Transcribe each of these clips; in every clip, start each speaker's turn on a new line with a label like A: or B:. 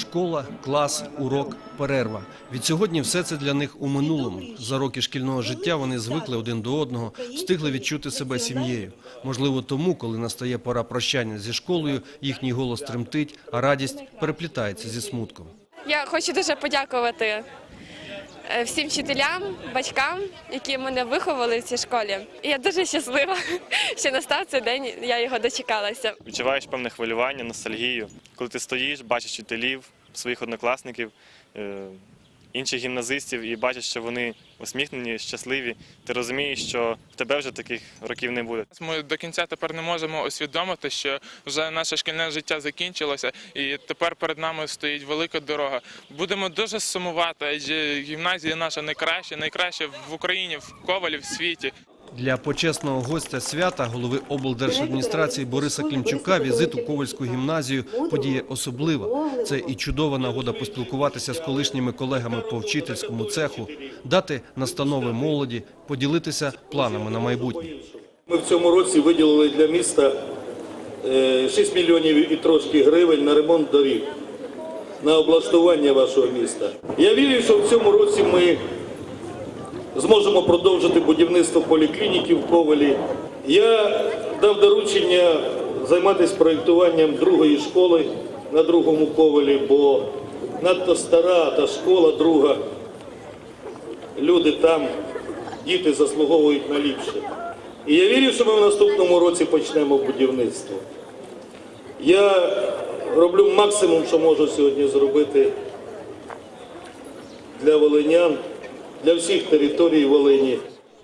A: Школа, клас, урок, перерва. Від сьогодні все це для них у минулому. За роки шкільного життя вони звикли один до одного, встигли відчути себе сім'єю. Можливо, тому, коли настає пора прощання зі школою, їхній голос тремтить, а радість переплітається зі смутком.
B: Я хочу дуже подякувати всім вчителям, батькам, які мене виховали в цій школі. І я дуже щаслива, що настав цей день, я його дочекалася.
C: Відчуваєш певне хвилювання, ностальгію. Коли ти стоїш, бачиш вчителів, своїх однокласників, е, інших гімназистів і бачиш, що вони усміхнені, щасливі, ти розумієш, що в тебе вже таких років не буде.
D: Ми до кінця тепер не можемо усвідомити, що вже наше шкільне життя закінчилося, і тепер перед нами стоїть велика дорога. Будемо дуже сумувати, адже гімназія наша найкраща, найкраща в Україні, в Ковалі, в світі.
A: Для почесного гостя свята голови облдержадміністрації Бориса Клімчука візит у Ковальську гімназію подія особлива. Це і чудова нагода поспілкуватися з колишніми колегами по вчительському цеху, дати настанови молоді, поділитися планами на майбутнє.
E: Ми в цьому році виділили для міста е, 6 мільйонів і трошки гривень на ремонт доріг, на облаштування вашого міста. Я вірю, що в цьому році ми зможемо продовжити будівництво поліклініки в Ковалі. Я дав доручення займатися проєктуванням другої школи на другому ковалі, бо надто стара та школа друга. Люди там, діти заслуговують на ліпше. І я вірю, що ми в наступному році почнемо будівництво. Я роблю максимум, що можу сьогодні зробити для волинян, для всіх територій Волині.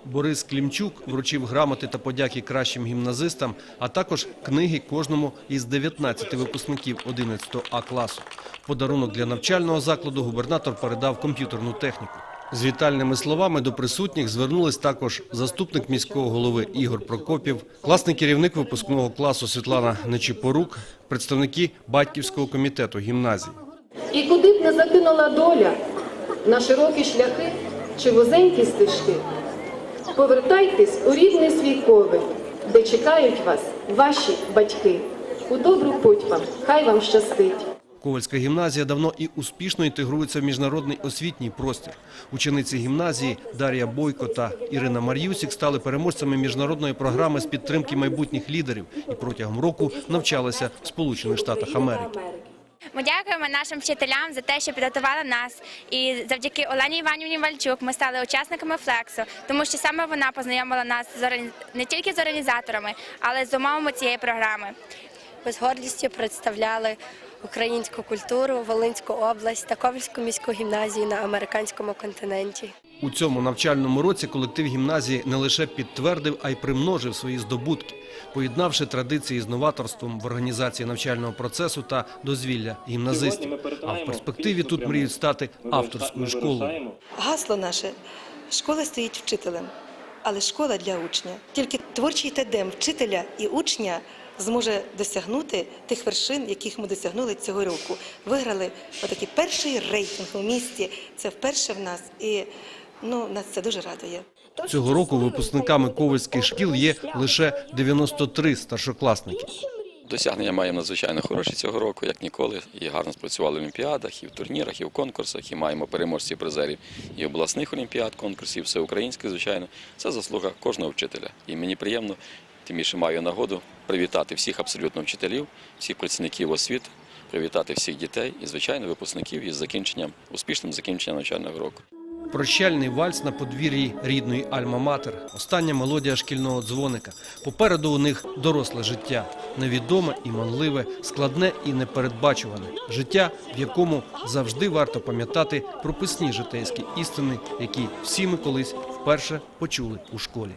A: Борис Клімчук вручив грамоти та подяки кращим гімназистам, а також книги кожному із 19 випускників 11 А класу. Подарунок для навчального закладу губернатор передав комп'ютерну техніку. З вітальними словами до присутніх звернулись також заступник міського голови Ігор Прокопів, класний керівник випускного класу Світлана Нечипорук, представники батьківського комітету гімназії.
F: І куди б не закинула доля на широкі шляхи чи вузенькі стежки, повертайтесь у рідний свій ковель, де чекають вас ваші батьки. У добру путь вам, хай вам щастить.
A: Ковальська гімназія давно і успішно інтегрується в міжнародний освітній простір. Учениці гімназії Дар'я Бойко та Ірина Мар'юсік стали переможцями міжнародної програми з підтримки майбутніх лідерів і протягом року навчалися в Сполучених Штатах Америки.
G: Ми дякуємо нашим вчителям за те, що підготували нас. І завдяки Олені Іванівні Вальчук ми стали учасниками флексу, тому що саме вона познайомила нас не тільки з організаторами, але й з умовами цієї програми.
H: Ми з гордістю представляли українську культуру, Волинську область та Ковальську міську гімназію на американському континенті.
A: У цьому навчальному році колектив гімназії не лише підтвердив, а й примножив свої здобутки, поєднавши традиції з новаторством в організації навчального процесу та дозвілля гімназистів. А в перспективі тут мріють стати авторською школою.
I: Гасло наше школа стоїть вчителем, але школа для учня. Тільки творчий тандем вчителя і учня зможе досягнути тих вершин, яких ми досягнули цього року. Виграли отакий перший рейтинг у місті. Це вперше в нас, і ну нас це дуже радує.
A: Цього року випускниками ковальських шкіл є лише 93 старшокласники.
J: Досягнення маємо надзвичайно хороші цього року, як ніколи. І гарно спрацювали в олімпіадах, і в турнірах, і в конкурсах. І маємо переможців призерів і обласних олімпіад, конкурсів, всеукраїнських, звичайно. Це заслуга кожного вчителя. І мені приємно, тим більше маю нагоду привітати всіх абсолютно вчителів, всіх працівників освіти, привітати всіх дітей і, звичайно, випускників із закінченням, успішним закінченням навчального року.
A: Прощальний вальс на подвір'ї рідної Альма-Матер. Остання мелодія шкільного дзвоника. Попереду у них доросле життя. Невідоме і манливе, складне і непередбачуване. Життя, в якому завжди варто пам'ятати прописні житейські істини, які всі ми колись вперше почули у школі.